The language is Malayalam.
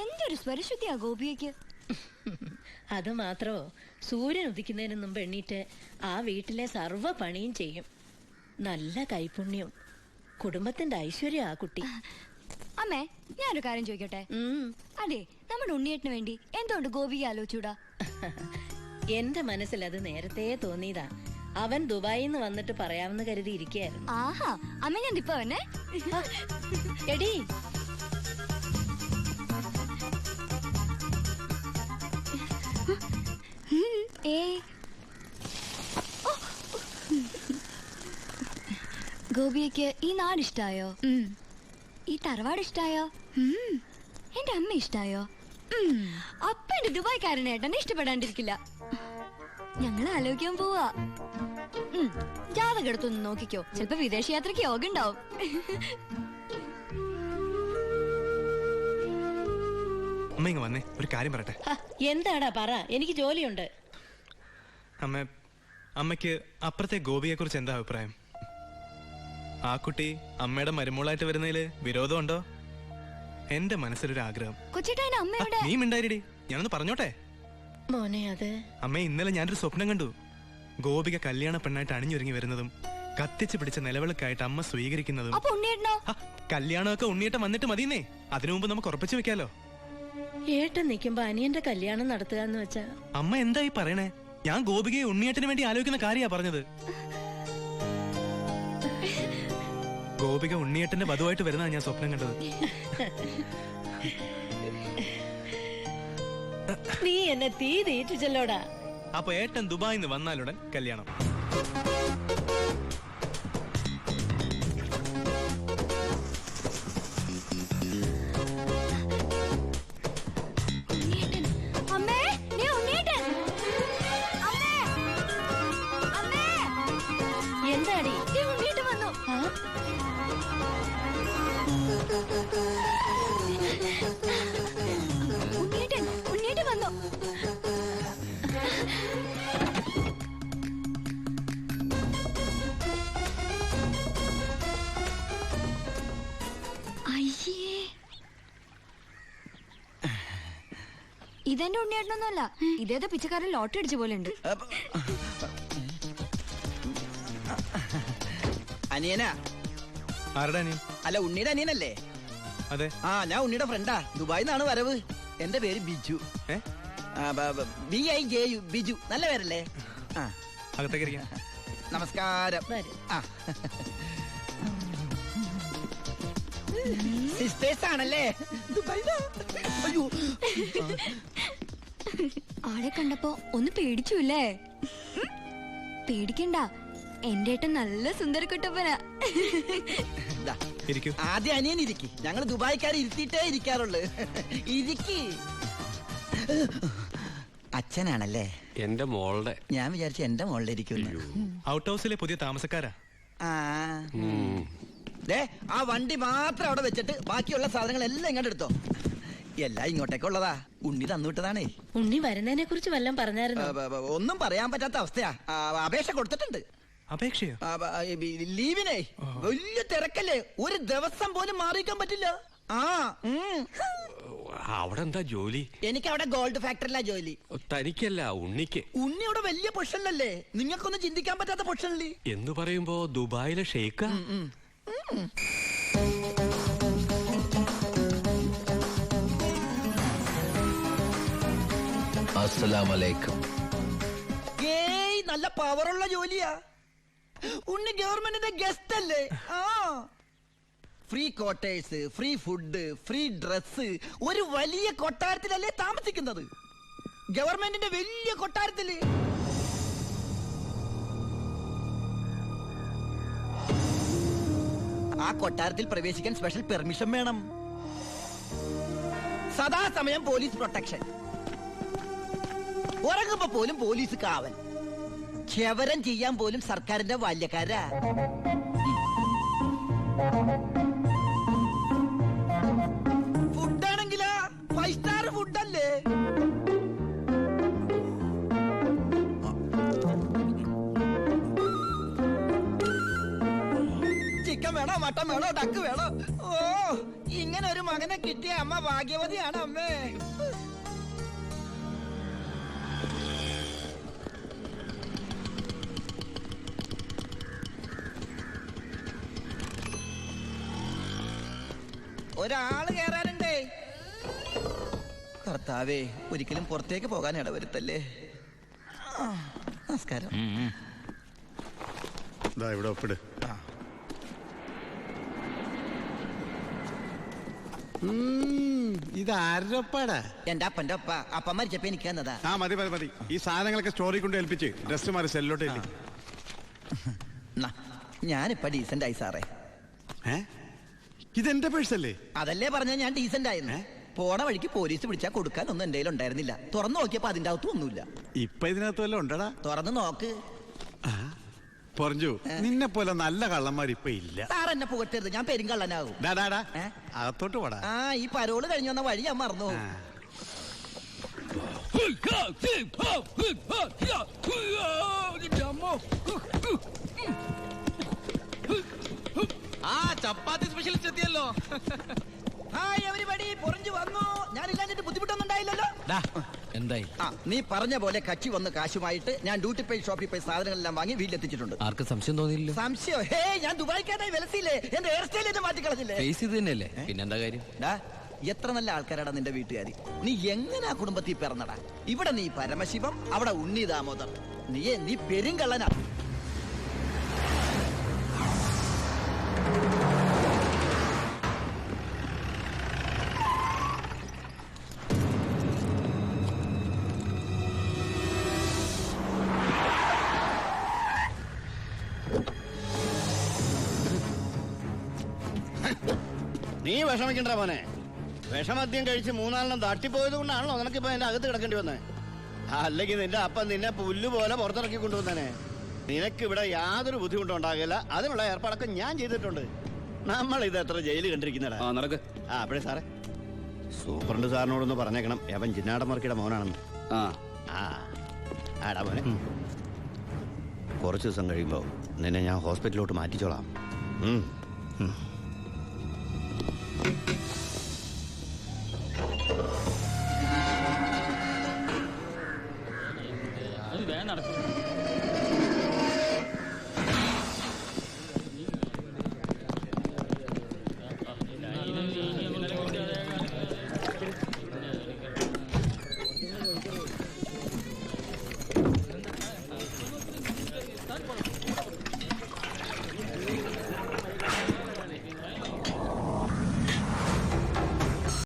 എന്തൊരു സ്വരശുദ്ധിയാ ഗോപിയയ്ക്ക് അത് മാത്രമോ? സൂര്യൻ ഉദിക്കുന്നതിന് മുമ്പ് എണ്ണീറ്റ് ആ വീട്ടിലെ സർവ പണിയും ചെയ്യും. നല്ല കൈപുണ്യം. കുടുംബത്തിന്റെ ഐശ്വര്യം ആ കുട്ടി. അമ്മേ ഞാനൊരു കാര്യം ചോദിക്കട്ടെ. അതെ നമ്മുടെ ഉണ്ണിയേട്ടന് വേണ്ടി എന്തുകൊണ്ട് ഗോപിയെ ആലോചിച്ചൂടാ? എന്റെ മനസ്സിൽ അത് നേരത്തെ തോന്നിയതാ. അവൻ ദുബായിൽ നിന്ന് വന്നിട്ട് പറയാമെന്ന് കരുതി ഇരിക്കുകയായിരുന്നു ആഹാ അമ്മ ഞാൻ ഇപ്പൊ അവനെ എടി ഗോപിയയ്ക്ക് ഈ നാട് ഇഷ്ടായോ ഈ തറവാട് ഇഷ്ടായോ എന്റെ അമ്മ ഇഷ്ടായോ? അപ്പ എന്റെ ദുബായ്ക്കാരനേട്ടനെ ഇഷ്ടപ്പെടാണ്ടിരിക്കില്ല. ഞങ്ങൾ ആലോചിക്കാൻ പോവാ. ഉം, ജാതകം എടുത്തൊന്ന് നോക്കിക്കോ. ചിലപ്പോ വിദേശ യാത്രയ്ക്ക് യോഗ ഉണ്ടാവും. അമ്മ ഇങ്ങ് വന്നേ. ഒരു കാര്യം പറയട്ടെ. എന്താടാ പറ? എനിക്ക് ജോലിയുണ്ട്. അമ്മ അമ്മയ്ക്ക് അപ്പുറത്തെ ഗോപിയെ കുറിച്ച് എന്താ അഭിപ്രായം? ആ കുട്ടി അമ്മയുടെ മരുമോളായിട്ട് വരുന്നതിൽ വിരോധമുണ്ടോ? എന്റെ മനസ്സിലൊരു ആഗ്രഹം നീ മിണ്ടായിരടി ഞാനൊന്ന് പറഞ്ഞോട്ടെ? മോനെ അത്. അമ്മ ഇന്നലെ ഞാനൊരു സ്വപ്നം കണ്ടു. ഗോപിക കല്യാണ പെണ്ണായിട്ട് അണിഞ്ഞൊരുങ്ങി വരുന്നതും കത്തിച്ച് പിടിച്ച നിലവിളക്കായിട്ട് അമ്മ സ്വീകരിക്കുന്നതും. അപ്പൊ ഉണ്ണിയേട്ടനോ? ഹ, കല്യാണമൊക്കെ ഉണ്ണിയേട്ടം വന്നിട്ട് മതിയെന്നേ. അതിനു മുമ്പ് നമുക്ക് ഉറപ്പിച്ചു വെക്കാലോ. ഏട്ടൻ നിൽക്കുമ്പോ അനിയന്റെ കല്യാണം നടത്തുക എന്ന് വെച്ചാ അമ്മ എന്തായി പറയണേ? ഞാൻ ഗോപികയെ ഉണ്ണിയേട്ടന് വേണ്ടി ആലോചിക്കുന്ന കാര്യാ പറഞ്ഞത്. ഗോപിക ഉണ്ണിയേട്ടന്റെ വധുവായിട്ട് വരുന്നതാണ് ഞാൻ സ്വപ്നം കണ്ടത്. നീ എന്നെ തീ തീറ്റിച്ചല്ലോടാ. അപ്പൊ ഏട്ടൻ ദുബായിന്ന് വന്നാലുടൻ കല്യാണം. ഇതെന്റെ ഉണ്ണിയേട്ടനൊന്നുമല്ല. ഇതേതോ പിച്ചക്കാരൻ ലോട്ടറി അടിച്ച പോലെ ഉണ്ട് അനിയനാ? ആരുടെ അനിയൻ? അല്ല ഉണ്ണിയുടെ അനിയനല്ലേ? അതെ. ആ ഞാൻ ഉണ്ണിയുടെ ഫ്രണ്ടാ ദുബായിൽ നിന്നാണ് വരവ്. എന്റെ പേര് ബിജു. ഏ? B I J U Biju. നല്ല പേരല്ലേ? ആ. അകത്തേക്ക് ഇരിക്കാം. നമസ്കാരം. വരും. ആ. സിസ്റ്റേഴ്സ് ആണല്ലേ ദുബായിലാ? അയ്യോ. ആളെ കണ്ടപ്പോ ഒന്ന് പേടിച്ചുല്ലേ? പേടിക്കണ്ട. എന്റെ ഏട്ടൻ നല്ല സുന്ദരക്കുട്ടപ്പനാ ദാ, ഇരിക്കൂ. ആദ്യം അനിയൻ ഇരിക്കി. ഞങ്ങൾ ദുബായിക്കാർ ഇരുത്തിയിട്ടേ ഇരിക്കാറുള്ളു. ഇരിക്കി. അച്ഛനാണല്ലേ? എന്റെ മോളുടെ. ഞാൻ വിചാരിച്ചു എന്റെ മോളുടെ ഇരിക്കുന്നു ഔട്ട് ഹൗസിലെ പുതിയ താമസക്കാരാ. ആ. ദേ ആ വണ്ടി മാത്രം അവിടെ വെച്ചിട്ട് ബാക്കിയുള്ള സാധനങ്ങൾ എല്ലാം ഇങ്ങോട്ട് എടുത്തോ. എല്ലാം ഇങ്ങോട്ടേക്കുള്ളതാ ഉണ്ണി തന്നുവിട്ടതാണേ ഉണ്ണി വരുന്നതിനെ കുറിച്ച് വല്ലതും പറഞ്ഞായിരുന്നു? ഒന്നും പറയാൻ പറ്റാത്ത അവസ്ഥയാ. ആ, അപേക്ഷ കൊടുത്തിട്ടുണ്ട്. അപേക്ഷയോ? ആ, ബ- ഈ ലീവിനെ. വലിയ തിരക്കല്ലേ. ഒരു ദിവസം പോലും മാറിയിക്കാൻ പറ്റില്ല. ആ ഉം. അവിടെ എന്താ ജോലി? എനിക്ക് അവിടെ ഗോൾഡ് ഫാക്ടറിയിലാ ജോലി. തനിക്കല്ല ഉണ്ണിക്ക്. ഉണ്ണി അവിടെ വലിയ പൊഷനിലല്ലേ. നിങ്ങൾക്കൊന്നും ചിന്തിക്കാൻ പറ്റാത്ത പൊഷനില്ലേ എന്ന് പറയുമ്പോ ദുബായിലെ ഷെയ്ക്ക? അസ്സലാമലൈക്കും. ഏയ് നല്ല പവറുള്ള ജോലിയാ. ഉണ്ണി ഗവൺമെന്റിന്റെ ഗസ്റ്റ് അല്ലേ? ആ. Free quarters free food free dress ഒരു വലിയ കൊട്ടാരത്തിലല്ലേ താമസിക്കുന്നത്? ഗവൺമെന്റിന്റെ വലിയ കൊട്ടാരത്തിൽ. ആ കൊട്ടാരത്തിൽ പ്രവേശിക്കാൻ സ്പെഷ്യൽ പെർമിഷൻ വേണം. സദാസമയം പോലീസ് പ്രൊട്ടക്ഷൻ ഉറങ്ങുമ്പോ പോലും പോലീസ് കാവൽ ക്ഷവരം ചെയ്യാൻ പോലും സർക്കാരിന്റെ ബാല്യക്കാരാ. വേണോ? മട്ടം വേണോ? ടക്ക് വേണോ? ഓ ഇങ്ങനെ ഒരു മകനെ കിട്ടിയ അമ്മ ഭാഗ്യവതിയാണ് അമ്മേ. ഒരാൾ കേറാനുണ്ടേ. കർത്താവേ ഒരിക്കലും പുറത്തേക്ക് പോകാൻ ഇടവരുത്തല്ലേ? നമസ്കാരം. ദാ ഇവിടെ ഒപ്പിട്. ഇത് ആരുടെ ഒപ്പാടാ എന്റെ അപ്പന്റെ ഒപ്പ അപ്പം മരിച്ചപ്പോ എനിക്ക് തന്നതാ. ആ മതി മതി മതി. ഈ സാധനങ്ങളൊക്കെ സ്റ്റോറി കൊണ്ട് ഏൽപ്പിച്ച് ഡ്രസ് മാറി സെല്ലോട്ട് ഇല്ലേ ന്നാ, ഞാനിപ്പ ഡീസന്റ് ആയി സാറേ ഇതെന്റെ പേഴ്സല്ലേ അതല്ലേ പറഞ്ഞ ഞാൻ ഡീസന്റ് ആയിരുന്നു പോണ വഴിക്ക് പോലീസ് പിടിച്ചാ കൊടുക്കാൻ ഒന്നും എന്റെ ഉണ്ടായിരുന്നില്ല. തുറന്നു നോക്കിയപ്പോ അതിന്റെ അകത്തും ഒന്നുമില്ല. ഇപ്പൊ ഇതിനകത്തും വല്ലതും ഉണ്ടടാ? തുറന്നു നോക്ക്. പറഞ്ഞു. നിന്നെ പോലെ നല്ല കള്ളന്മാർ ഇപ്പൊ ഇല്ല. സാർ എന്നെ പുകട്ടരുത്. ഞാൻ പെരുങ്കള്ളനാകും ഡാ, ഡാ, ഡാ. ഏ? അകത്തോട്ട് പോടാ. ആ ഈ പരോൾ കഴിഞ്ഞു വന്ന വഴി ഞാൻ മറന്നു ആ. ആ ചപ്പാത്തി സ്പെഷ്യലിസ്റ്റ് എത്തിയല്ലോ. ഹായ് എവരിബഡി പൊറിഞ്ഞു വന്നു എന്തായി? ആ നീ പറഞ്ഞ പോലെ കച്ചി വന്ന് കാശുമായിട്ട് ഞാൻ ഡ്യൂട്ടി പേ ഷോപ്പിൽ പോയി സാധനങ്ങളെല്ലാം വാങ്ങി വീട്ടിലെത്തിച്ചിട്ടുണ്ട്. ആർക്കും സംശയം തോന്നിയില്ല സംശയം? ഹേ ഞാൻ ദുബായിക്കാരായി വിലസിയില്ലേ? എന്റെ ഹെയർ സ്റ്റൈൽ എന്നെ മാറ്റിക്കളഞ്ഞില്ലേ? ഫേസ് ഇത് തന്നെയല്ലേ? പിന്നെന്താ കാര്യം? ഡാ, എത്ര നല്ല ആൾക്കാരാടാ നിന്റെ വീട്ടുകാരി. നീ എങ്ങനെ ആ കുടുംബത്തിൽ പിറന്നടാ? ഇവിടെ നീ പരമശിവം അവിടെ ഉണ്ണി ദാമോദർ. നീ നീ പെരുങ്കള്ളനാ. നീ വിഷമിക്കണ്ട മോനെ. വിഷമദ്യം കഴിച്ച് മൂന്നാലെണ്ണം തട്ടിപ്പോയത് കൊണ്ടാണല്ലോ നിനക്കിപ്പോ എന്റെ അകത്ത് കിടക്കേണ്ടി വന്നേ. അല്ലെങ്കിൽ നിന്റെ അപ്പൻ നിന്നെ പുല്ല് പോലെ പുറത്തിറക്കി കൊണ്ടുവന്നേനെ. നിനക്ക് ഇവിടെ യാതൊരു ബുദ്ധിമുട്ടും ഉണ്ടാകില്ല. അതിനുള്ള ഏർപ്പാടൊക്കെ ഞാൻ ചെയ്തിട്ടുണ്ട്. നമ്മൾ ഇത് എത്ര ജയിലിൽ കണ്ടിരിക്കുന്നടാ. ആ അപ്പഴേ സാറേ. സൂപ്രണ്ട് സാറിനോടൊന്ന് പറഞ്ഞേക്കണം. അവൻ ജിന്നാടമർക്കിയുടെ മോനാണെന്ന്. ആ. ആ ആടാ മോനെ. കുറച്ച് ദിവസം കഴിയുമ്പോൾ നിന്നെ ഞാൻ ഹോസ്പിറ്റലിലോട്ട് മാറ്റിച്ചോളാം. நடக்கும்.